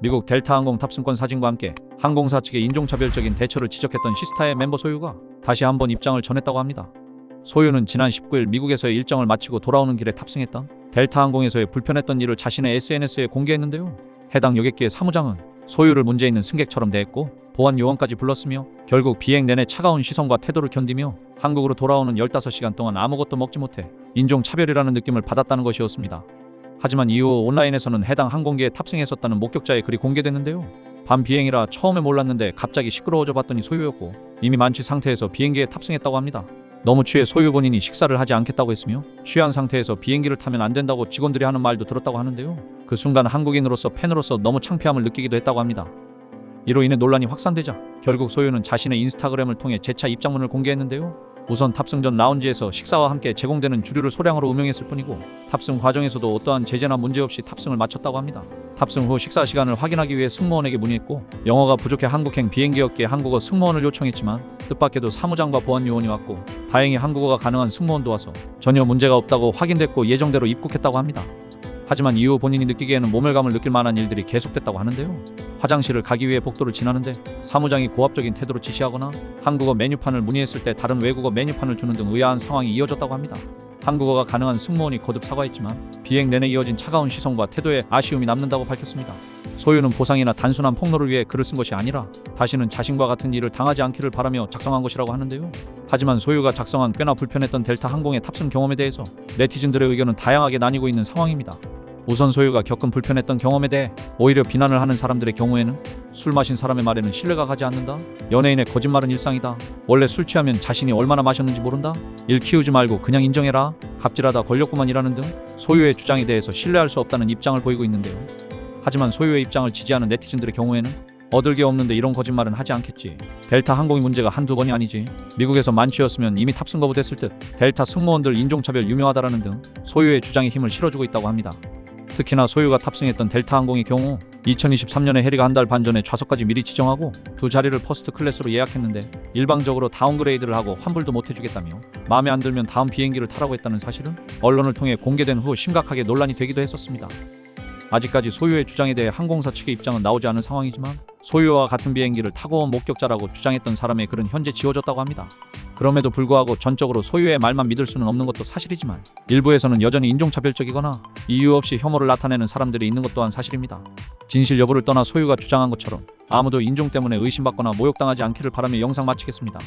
미국 델타 항공 탑승권 사진과 함께 항공사 측의 인종차별적인 대처를 지적했던 시스타의 멤버 소유가 다시 한번 입장을 전했다고 합니다. 소유는 지난 19일 미국에서의 일정을 마치고 돌아오는 길에 탑승했던 델타 항공에서의 불편했던 일을 자신의 SNS에 공개했는데요. 해당 여객기의 사무장은 소유를 문제 있는 승객처럼 대했고 보안 요원까지 불렀으며 결국 비행 내내 차가운 시선과 태도를 견디며 한국으로 돌아오는 15시간 동안 아무것도 먹지 못해 인종차별이라는 느낌을 받았다는 것이었습니다. 하지만 이후 온라인에서는 해당 항공기에 탑승했었다는 목격자의 글이 공개됐는데요. 밤 비행이라 처음에 몰랐는데 갑자기 시끄러워져 봤더니 소유였고 이미 만취 상태에서 비행기에 탑승했다고 합니다. 너무 취해 소유 본인이 식사를 하지 않겠다고 했으며 취한 상태에서 비행기를 타면 안 된다고 직원들이 하는 말도 들었다고 하는데요. 그 순간 한국인으로서 팬으로서 너무 창피함을 느끼기도 했다고 합니다. 이로 인해 논란이 확산되자 결국 소유는 자신의 인스타그램을 통해 재차 입장문을 공개했는데요. 우선 탑승 전 라운지에서 식사와 함께 제공되는 주류를 소량으로 음용했을 뿐이고 탑승 과정에서도 어떠한 제재나 문제 없이 탑승을 마쳤다고 합니다. 탑승 후 식사 시간을 확인하기 위해 승무원에게 문의했고 영어가 부족해 한국행 비행기였기에 한국어 승무원을 요청했지만 뜻밖에도 사무장과 보안 요원이 왔고 다행히 한국어가 가능한 승무원도 와서 전혀 문제가 없다고 확인됐고 예정대로 입국했다고 합니다. 하지만 이후 본인이 느끼기에는 모멸감을 느낄 만한 일들이 계속됐다고 하는데요. 화장실을 가기 위해 복도를 지나는데 사무장이 고압적인 태도로 지시하거나 한국어 메뉴판을 문의했을 때 다른 외국어 메뉴판을 주는 등 의아한 상황이 이어졌다고 합니다. 한국어가 가능한 승무원이 거듭 사과했지만 비행 내내 이어진 차가운 시선과 태도에 아쉬움이 남는다고 밝혔습니다. 소유는 보상이나 단순한 폭로를 위해 글을 쓴 것이 아니라 다시는 자신과 같은 일을 당하지 않기를 바라며 작성한 것이라고 하는데요. 하지만 소유가 작성한 꽤나 불편했던 델타 항공의 탑승 경험에 대해서 네티즌들의 의견은 다양하게 나뉘고 있는 상황입니다. 우선 소유가 겪은 불편했던 경험에 대해 오히려 비난을 하는 사람들의 경우에는 술 마신 사람의 말에는 신뢰가 가지 않는다. 연예인의 거짓말은 일상이다. 원래 술 취하면 자신이 얼마나 마셨는지 모른다. 일 키우지 말고 그냥 인정해라. 갑질하다 걸렸구만이라는 등 소유의 주장에 대해서 신뢰할 수 없다는 입장을 보이고 있는데요. 하지만 소유의 입장을 지지하는 네티즌들의 경우에는 얻을 게 없는데 이런 거짓말은 하지 않겠지. 델타 항공의 문제가 한두 번이 아니지. 미국에서 만취였으면 이미 탑승 거부됐을 듯. 델타 승무원들 인종차별 유명하다라는 등 소유의 주장에 힘을 실어주고 있다고 합니다. 특히나 소유가 탑승했던 델타 항공의 경우 2023년에 해리가 한 달 반 전에 좌석까지 미리 지정하고 두 자리를 퍼스트 클래스로 예약했는데 일방적으로 다운그레이드를 하고 환불도 못 해주겠다며 마음에 안 들면 다음 비행기를 타라고 했다는 사실은 언론을 통해 공개된 후 심각하게 논란이 되기도 했었습니다. 아직까지 소유의 주장에 대해 항공사 측의 입장은 나오지 않은 상황이지만 소유와 같은 비행기를 타고 온 목격자라고 주장했던 사람의 글은 현재 지워졌다고 합니다. 그럼에도 불구하고 전적으로 소유의 말만 믿을 수는 없는 것도 사실이지만 일부에서는 여전히 인종차별적이거나 이유 없이 혐오를 나타내는 사람들이 있는 것 또한 사실입니다. 진실 여부를 떠나 소유가 주장한 것처럼 아무도 인종 때문에 의심받거나 모욕당하지 않기를 바라며 영상 마치겠습니다.